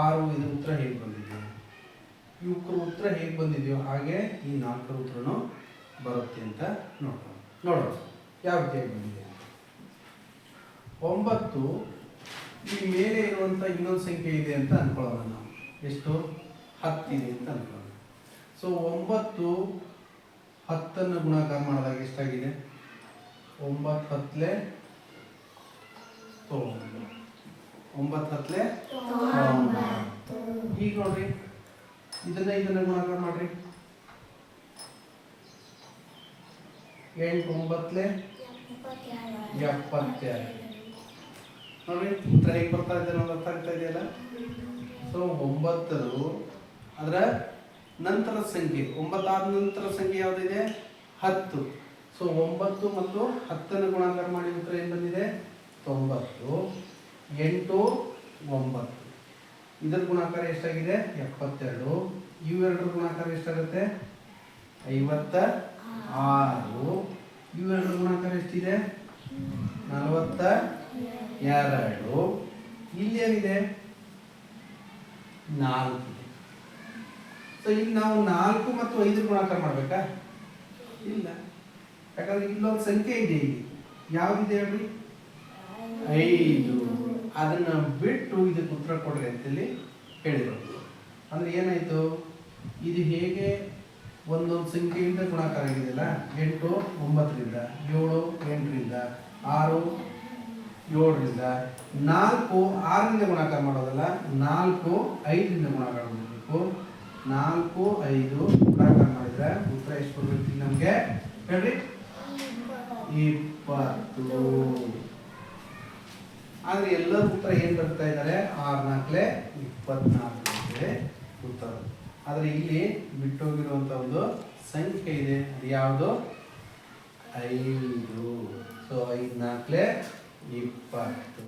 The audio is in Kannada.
ಆರು ಇದರ ಉತ್ತರ ಹೇಗೆ ಬಂದಿದೆಯೋ? ಇವಕ್ಕರ ಉತ್ತರ ಹೇಗೆ ಬಂದಿದೆಯೋ, ಹಾಗೆ ಈ ನಾಲ್ಕರ ಉತ್ತರನೂ ಬರುತ್ತೆ ಅಂತ ನೋಡೋಣ ನೋಡೋಣ. ಯಾವ ರೀತಿಯಾಗಿ ಬಂದಿದೆ ಒಂಬತ್ತು, ಈ ಮೇಲೆ ಇರುವಂಥ ಇನ್ನೊಂದು ಸಂಖ್ಯೆ ಇದೆ ಅಂತ ಅನ್ಕೊಳ್ಳೋಣ ನಾವು. ಎಷ್ಟು? ಹತ್ತಿದೆ ಅಂತ ಅನ್ಕೊಳ್ಳೋಣ. ಸೊ ಒಂಬತ್ತು, ಹತ್ತನ್ನು ಗುಣಾಕಾರ ಮಾಡಿದಾಗ ಎಷ್ಟಾಗಿದೆ? ಒಂಬತ್ತು ಹತ್ತಲೆ ತೊಂಬತ್ತು. ಒಂಬತ್ತು ಹತ್ತಲೆ ಈಗ ನೋಡ್ರಿ. ಇದನ್ನ ಇದನ್ನ ಗುಣಾಕಾರ ಮಾಡ್ರಿ. ಎಂಟು ಒಂಬತ್ತಲೆ ಎಪ್ಪತ್ತೆರಡು. ನೋಡ್ರಿ ಉತ್ತರ ಹೇಗೆ ಬರ್ತಾ ಇದೆ ಅನ್ನೋದು ಅರ್ಥ ಆಗ್ತಾ ಇದೆಯಲ್ಲ? ಸೊ ಒಂಬತ್ತರು ಅದರ ನಂತರ ಸಂಖ್ಯೆ. ಒಂಬತ್ತಾದ ನಂತರ ಸಂಖ್ಯೆ ಯಾವುದಿದೆ? ಹತ್ತು. ಸೊ ಒಂಬತ್ತು ಮತ್ತು ಹತ್ತನ್ನು ಗುಣಾಕಾರ ಮಾಡಿ ಉತ್ತರ ಏನು ಬಂದಿದೆ? ತೊಂಬತ್ತು. ಎಂಟು ಒಂಬತ್ತು. ಇದರ ಗುಣಾಕಾರ ಎಷ್ಟಾಗಿದೆ? ಎಪ್ಪತ್ತೆರಡು. ಇವೆರಡರ ಗುಣಾಕಾರ ಎಷ್ಟಾಗುತ್ತೆ? ಐವತ್ತ ಆರು. ಇವೆರಡರ ಗುಣಾಕಾರ ಎಷ್ಟಿದೆ? ನಲವತ್ತ ಎರಡು. ಇಲ್ಲಿ ಏನಿದೆ? ನಾಲ್ಕು ಸೊ ಇಲ್ಲಿ ನಾವು ನಾಲ್ಕು ಮತ್ತು ಐದು ಗುಣಾಕಾರ ಮಾಡ್ಬೇಕಾ? ಇಲ್ಲ. ಯಾಕಂದ್ರೆ ಇಲ್ಲೊಂದು ಸಂಖ್ಯೆ ಇದೆ ಇಲ್ಲಿ. ಯಾವ್ದಿದೆ ಹೇಳಿ ಐದು. ಅದನ್ನ ಬಿಟ್ಟು ಇದಕ್ಕೆ ಉತ್ತರ ಕೊಡ್ರಿ ಅಂತೇಳಿ ಹೇಳಿರೋದು ಅಂದ್ರೆ ಏನಾಯ್ತು? ಇದು ಹೇಗೆ ಒಂದೊಂದು ಸಂಖ್ಯೆಯಿಂದ ಗುಣಾಕಾರ ಆಗಿದೆಯಲ್ಲ? ಎಂಟು, ಒಂಬತ್ತರಿಂದ, ಏಳು, ಎಂಟರಿಂದ, ಆರು, ಏಳರಿಂದ, ನಾಲ್ಕು, ಆರರಿಂದ ಗುಣಾಕಾರ ಮಾಡೋದಲ್ಲ? ನಾಲ್ಕು, ಐದರಿಂದ ಗುಣಾಕಾರ ಮಾಡಬೇಕು. ನಾಲ್ಕು, ಐದು ಗುಣಾಕಾರ ಮಾಡಿದ್ರೆ ಉತ್ತರ ಎಷ್ಟು ಬರ್ಬೇಕು ನಮಗೆ? ಹೇಳ್ರಿ. ಇಪ್ಪತ್ತು. ಆದ್ರೆ ಎಲ್ಲರ ಉತ್ತರ ಏನು ಬರ್ತಾ ಇದ್ದಾರೆ? ಆರ್ ನಾಲ್ಕಲೆ ಇಪ್ಪತ್ನಾಲ್ಕು ಉತ್ತರ. ಆದರೆ ಇಲ್ಲಿ ಬಿಟ್ಟೋಗಿರುವಂತ ಒಂದು ಸಂಖ್ಯೆ ಇದೆ. ಅದು ಯಾವುದು? ಐದು. ಸೊ ಐದು ನಾಲ್ಕಲೆ ಇಪ್ಪತ್ತು.